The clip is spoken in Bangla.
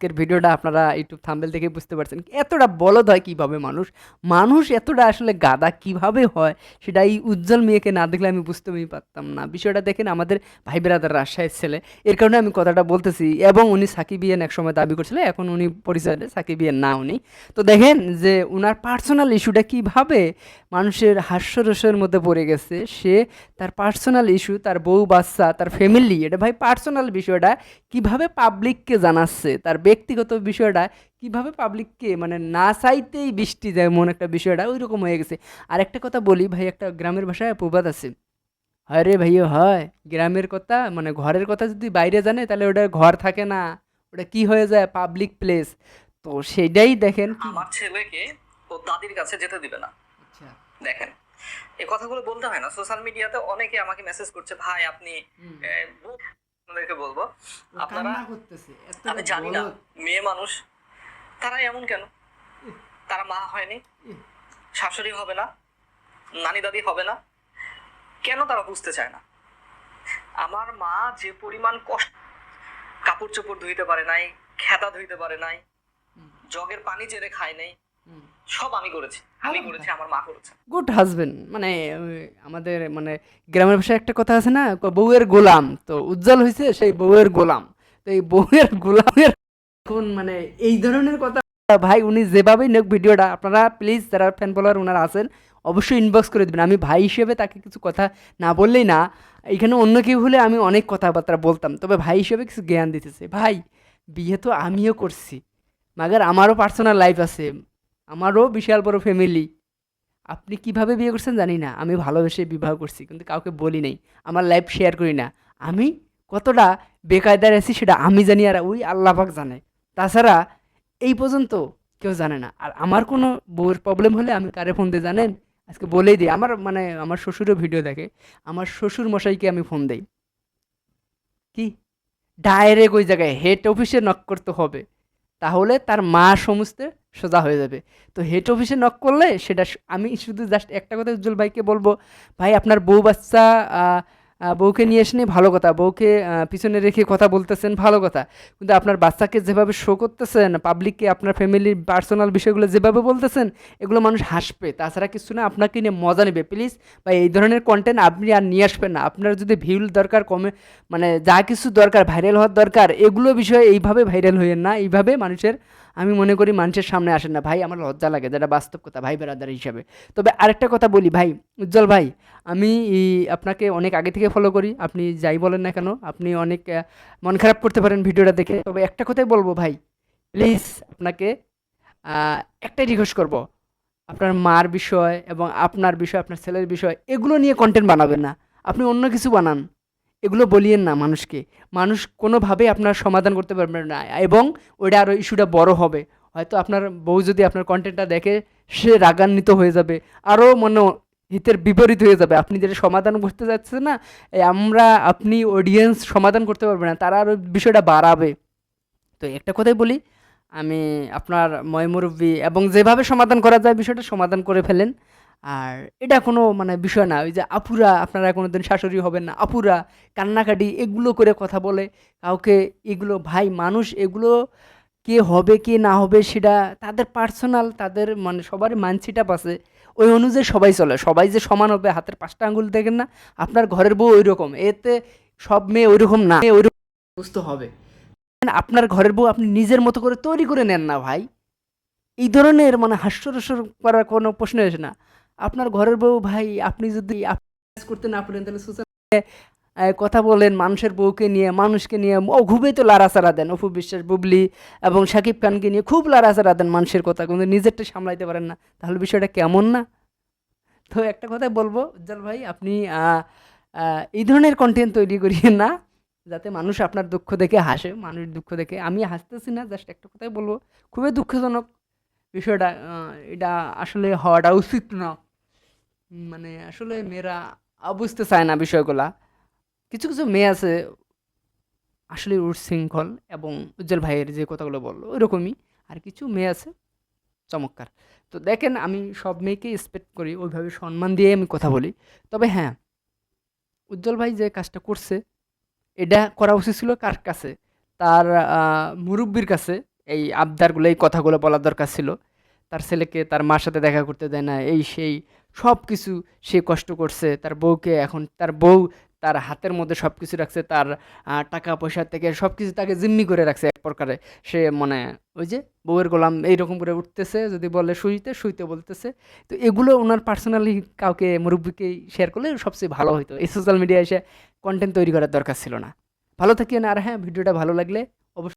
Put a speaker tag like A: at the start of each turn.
A: আজকের ভিডিওটা আপনারা ইউটিউব থাম্বেল থেকে বুঝতে পারছেন এতটা বলদ হয় কীভাবে মানুষ? মানুষ এতটা আসলে গাদা কীভাবে হয়? সেটা এই উজ্জ্বল মেয়েকে না দেখলে আমি বুঝতেই পারতাম না। বিষয়টা দেখেন আমাদের ভাই বেরাদার রাজশাহীর ছেলে। এর কারণে আমি কথাটা বলতেছি এবং উনি সাকিবিয়ান এক সময় দাবি করছিলেন এখন উনি পরিচয় সাকিবিয়ান না উনি। তো দেখেন যে উনার পার্সোনাল ইস্যুটা কীভাবে মানুষের হাস্যরসের মধ্যে পড়ে গেছে, সে তার পার্সোনাল ইস্যু তার বউ বাচ্চা, তার ফ্যামিলি এটা ভাই পার্সোনাল বিষয়টা কীভাবে পাবলিককে জানাচ্ছে, তার ব্যক্তিগত বিষয়টা কীভাবে পাবলিককে মানে না চাইতেই বৃষ্টি যেমন একটা বিষয়টা ওই রকম হয়ে গেছে। আর একটা কথা বলি ভাই একটা গ্রামের ভাষায় প্রবাদ আছে। হয় রে ভাইও হয়। গ্রামের কথা মানে ঘরের কথা যদি বাইরে জানে তাহলে ওটা ঘর থাকে না। ওটা কি হয়ে যায়? পাবলিক প্লেস তো সেটাই দেখেন
B: আমার ছেলেকে ও দাদির কাছে যেতে দিবে না।
A: আচ্ছা।
B: দেখেন এই কথাগুলো বলতে হয় না। সোশ্যাল মিডিয়াতে অনেকে আমাকে মেসেজ করছে ভাই আপনি আপনাদেরকে বলব আপনারা
A: করতেছে
B: আমি জানি না মেয়ে মানুষ তারা এমন কেন? তারা মা হয়নি শাশুড়ি হবে না নানি দাদি হবে না কেন তারা বুঝতে চায় না? আমার মা যে পরিমাণ কষ্ট কাপড় চোপড় ধুইতে পারে নাই খেতা ধুইতে পারে নাই জগের পানি চেড়ে খায় নাই। সব আমি করেছি। আমি করেছি আমার মা করেছে।
A: গুড হাজবেন্ড মানে আমাদের মানে গ্রামের ভাষায় একটা কথা আছে না বউয়ের গোলাম। তো উজ্জ্বল হয়েছে সেই বউয়ের গোলাম। তো এই বউয়ের গোলামের এখন মানে এই ধরনের কথা ভাই উনি যেভাবেই নেক ভিডিওটা আপনারা প্লিজ যারা ফ্যান ফলোয়ার ওনারা আছেন অবশ্যই ইনবক্স করে দেবেন। আমি ভাই হিসেবে তাকে কিছু কথা না বললেই না এখানে অন্য কেউ হলে আমি অনেক কথাবার্তা বলতাম। তবে ভাই হিসেবে কিছু জ্ঞান দিতেছে। ভাই বিয়ে তো আমিও করছি মাগার আমারও পার্সোনাল লাইফ আছে। আমারও বিশাল বড় ফ্যামিলি আপনি কীভাবে বিয়ে করছেন জানি না। আমি ভালোবেসে বিবাহ করছি, কিন্তু কাউকে বলি নাই। আমার লাইফ শেয়ার করি না। আমি কতটা বেকায়দার আছি সেটা আমি জানি আর ওই আল্লাহ পাক জানে। তাছাড়া এই পর্যন্ত কেউ জানে না। আর আমার কোনো বউয়ের প্রবলেম হলে আমি কারে ফোন দিয়ে জানেন? আজকে বলেই দিই। আমার মানে আমার শ্বশুরও ভিডিও দেখে। আমার শ্বশুর মশাইকে আমি ফোন দেই। কি? ডাইরেক্ট ওই জায়গায় হেড অফিসে নক করতে হবে। তাহলে তার মা সমস্ত সোজা হয়ে যাবে। তো হেড অফিসে নক করলে সেটা আমি শুধু জাস্ট একটা কথা উজ্জ্বল ভাইকে বলব, ভাই, আপনার বউ বাচ্চা বউকে নিয়ে এসে ভালো কথা, বউকে পিছনে রেখে কথা বলতেছেন, ভালো কথা। কিন্তু আপনার বাচ্চাকে যেভাবে শো করতেছেন পাবলিককে আপনার ফ্যামিলির পার্সোনাল বিষয়গুলো যেভাবে বলতেছেন, এগুলো মানুষ হাসবে। তাছাড়া কিছু না, আপনাকে নিয়ে মজা নেবে। প্লিজ বা এই ধরনের কন্টেন্ট আপনি আর নিয়ে আসবেন না। আপনার যদি ভিউল দরকার, কমে মানে যা কিছু দরকার ভাইরাল হওয়ার দরকার, এগুলো বিষয়ে এইভাবে ভাইরাল হইয়েন না। এইভাবে মানুষের আমি মনে করি মানুষের সামনে আসেন না। ভাই, আমার লজ্জা লাগে, যেটা বাস্তব কথা, ভাই বেড়াদার হিসাবে। তবে আরেকটা কথা বলি, ভাই, উজ্জ্বল ভাই, আমি আপনাকে অনেক আগে থেকে ফলো করি, আপনি যাই বলেন না কেন, আপনি অনেক মন খারাপ করতে পারেন ভিডিওটা দেখে। তবে একটা কথাই বলব ভাই প্লিজ আপনাকে একটাই রিকোয়েস্ট করব, আপনার মার বিষয় এবং আপনার বিষয়, আপনার ছেলের বিষয়, এগুলো নিয়ে কন্টেন্ট বানাবেন না। আপনি অন্য কিছু বানান। এগুলো বলিয়েন না মানুষকে। মানুষ কোনোভাবেই আপনার সমাধান করতে পারবে না এবং ওইটা আরও ইস্যুটা বড় হবে। হয়তো আপনার বউ যদি আপনার কন্টেন্টটা দেখে, সে রাগান্বিত হয়ে যাবে, আরও মনে হিতের বিপরীত হয়ে যাবে। আপনি যেটা সমাধান করতে যাচ্ছেন না আমরা, আপনি অডিয়েন্স সমাধান করতে পারবে না, তারা আরও বিষয়টা বাড়াবে। তো একটা কথাই বলি, আমি আপনার ময়মুরব্বী এবং যেভাবে সমাধান করা যায় বিষয়টা সমাধান করে ফেলেন। আর এটা কোনো মানে বিষয় না, ওই যে আপুরা, আপনারা কোনোদিন শাশুড়ি হবেন না, আপুরা কান্নাকাটি এগুলো করে কথা বলে, কাউকে এগুলো, ভাই মানুষ এগুলো কে হবে, কে না হবে সেটা তাদের পার্সোনাল তাদের মানে সবারই মানসিটা আছে। ওই অনুযায়ী সবাই চলে, সবাই যে সমান হবে, হাতের পাঁচটা আঙ্গুল দেখেন না, আপনার ঘরের বউ ওই রকম এতে সব মেয়ে ওই রকম না ওই রকম বুঝতে হবে। আপনার ঘরের বউ আপনি নিজের মতো করে তৈরি করে নেন না, ভাই। এই ধরনের মানে হাস্যরস্য করার কোনো প্রশ্ন আসে না। আপনার ঘরের বউ, ভাই, আপনি যদি করতে না পারেন, তাহলে সোশ্যাল কথা বলেন মানুষের বউকে নিয়ে, মানুষকে নিয়ে। ও খুবই তো লাড়াচাড়া দেন, অপু বিশ্বাস, বুবলি এবং শাকিব খানকে নিয়ে খুব লাড়াচাড়া দেন মানুষের কথা। কিন্তু নিজেরটা সামলাইতে পারেন না। তাহলে বিষয়টা কেমন না? তো একটা কথাই বলব, উজ্জ্বল ভাই, আপনি এই ধরনের কন্টেন্ট তৈরি করিয়েন না, যাতে মানুষ আপনার দুঃখ দেখে হাসে, মানুষ দুঃখ দেখে। আমি হাসতেছি না জাস্ট একটা কথাই বলব, খুবই দুঃখজনক বিষয়টা এটা আসলে হওয়াটা উচিত না। মানে আসলে মেয়েরা বুঝতে চায় না বিষয়গুলা। কিছু কিছু মেয়ে আছে, আসলে উচ্ছৃঙ্খল এবং উজ্জ্বল ভাইয়ের যে কথাগুলো বলল, ওইরকমই। আর কিছু মেয়ে আছে, চমৎকার। তো দেখেন, আমি সব মেয়েকে এক্সপেক্ট করি, ওইভাবে সম্মান দিয়ে আমি কথা বলি। তবে হ্যাঁ উজ্জ্বল ভাই যে কাজটা করছে, এটা করা উচিত ছিল কার কাছে? তার মুরব্বির কাছে। এই আবদারগুলো, এই কথাগুলো বলার দরকার ছিল। তার ছেলেকে, তার মার সাথে দেখা করতে দেয় না, এই সেই সব কিছু সে কষ্ট করছে। তার বউকে এখন, তার বউ তার হাতের মধ্যে সব কিছু রাখছে, তার টাকা পয়সা থেকে সব কিছু তাকে জিম্মি করে রাখছে এক প্রকারে। সে মানে ওই যে বউয়ের গোলাম এইরকম করে উঠতেছে, যদি বলে শুইতে শুইতে বলতেছে। তো এগুলো ওনার পার্সোনালি কাউকে মুরব্বীকে শেয়ার করলে সবচেয়ে ভালো হতো এই সোশ্যাল মিডিয়ায় এসে কন্টেন্ট তৈরি করার দরকার ছিল না। ভালো থাকিয়েন আর হ্যাঁ ভিডিওটা ভালো লাগলে